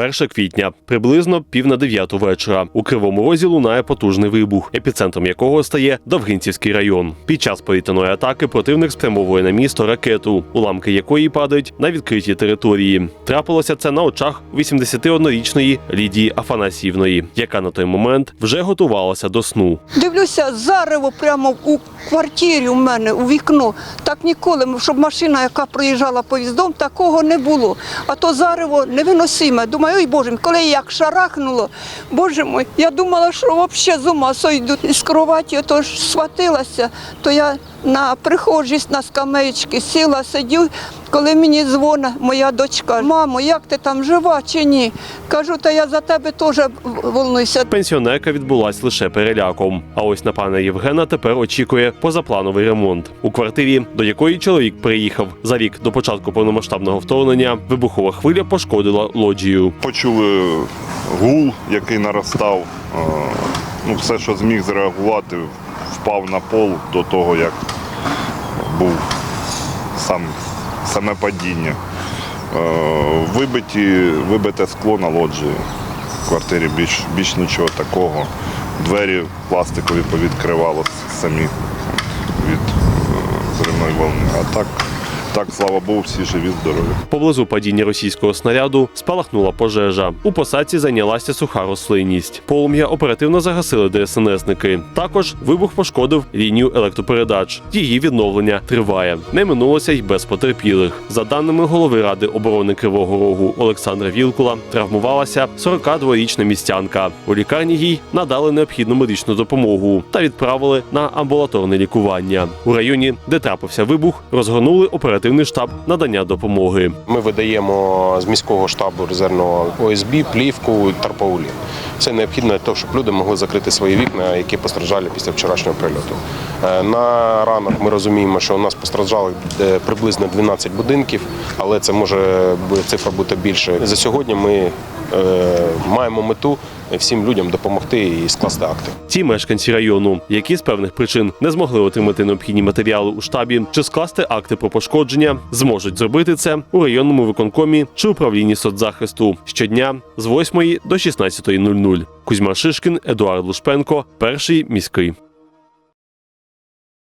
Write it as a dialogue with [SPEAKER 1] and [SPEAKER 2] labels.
[SPEAKER 1] 1 квітня, приблизно пів на дев'яту вечора. У кривому розі лунає потужний вибух, епіцентром якого стає Довгинцівський район. Під час повітряної атаки противник спрямовує на місто ракету, уламки якої падають на відкритій території. Трапилося це на очах 81-річної Лідії Афанасіївної, яка на той момент вже готувалася до сну.
[SPEAKER 2] Дивлюся, зарево прямо у квартирі у мене, у вікно. Так ніколи, щоб машина, яка проїжджала поїздом, такого не було. А то зарево невиносиме. Думаю, ой Боже, коли як шарахнуло, Боже мой, я думала, що взагалі з ума сойду. З кроваті ж схватилася, то я на прихожій на скамеєчки сіла, сидю, коли мені дзвонить моя дочка. Мамо, як ти там жива чи ні? Кажу, та я за тебе теж волнуюся.
[SPEAKER 1] Пенсіонерка відбулась лише переляком. А ось на пана Євгена тепер очікує позаплановий ремонт. У квартирі, до якої чоловік приїхав за рік до початку повномасштабного вторгнення, вибухова хвиля пошкодила лоджію.
[SPEAKER 3] Почули гул, який наростав. Е, Ну, все, що зміг зреагувати, впав на пол до того, як був сам, саме падіння. Е, Вибиті, вибите скло на лоджії в квартирі, більш, більш нічого такого. Двері пластикові повідкривало самі від е, зривної волни. А так, так, слава Богу, всі живі, здорові.
[SPEAKER 1] Поблизу падіння російського снаряду спалахнула пожежа. У посадці зайнялася суха рослинність. Полум'я оперативно загасили ДСНСники. Також вибух пошкодив лінію електропередач. Її відновлення триває. Не минулося й без потерпілих. За даними голови ради оборони Кривого Рогу Олександра Вілкула, травмувалася 42-річна містянка. У лікарні їй надали необхідну медичну допомогу та відправили на амбулаторне лікування. У районі, де трапився вибух, розгорнули оперативний штаб надання допомоги.
[SPEAKER 4] Ми видаємо з міського штабу резервного ОСБ плівку тарпаулін. Це необхідно для того, щоб люди могли закрити свої вікна, які постраждали після вчорашнього прильоту. Е, На ранок ми розуміємо, що у нас постраждали е, приблизно 12 будинків, але це може цифра бути більше. За сьогодні ми маємо мету всім людям допомогти і скласти акти.
[SPEAKER 1] Ті мешканці району, які з певних причин не змогли отримати необхідні матеріали у штабі чи скласти акти про пошкодження, зможуть зробити це у районному виконкомі чи управлінні соцзахисту щодня з 8 до 16.00. Кузьма Шишкін, Едуард Лушпенко, перший міський.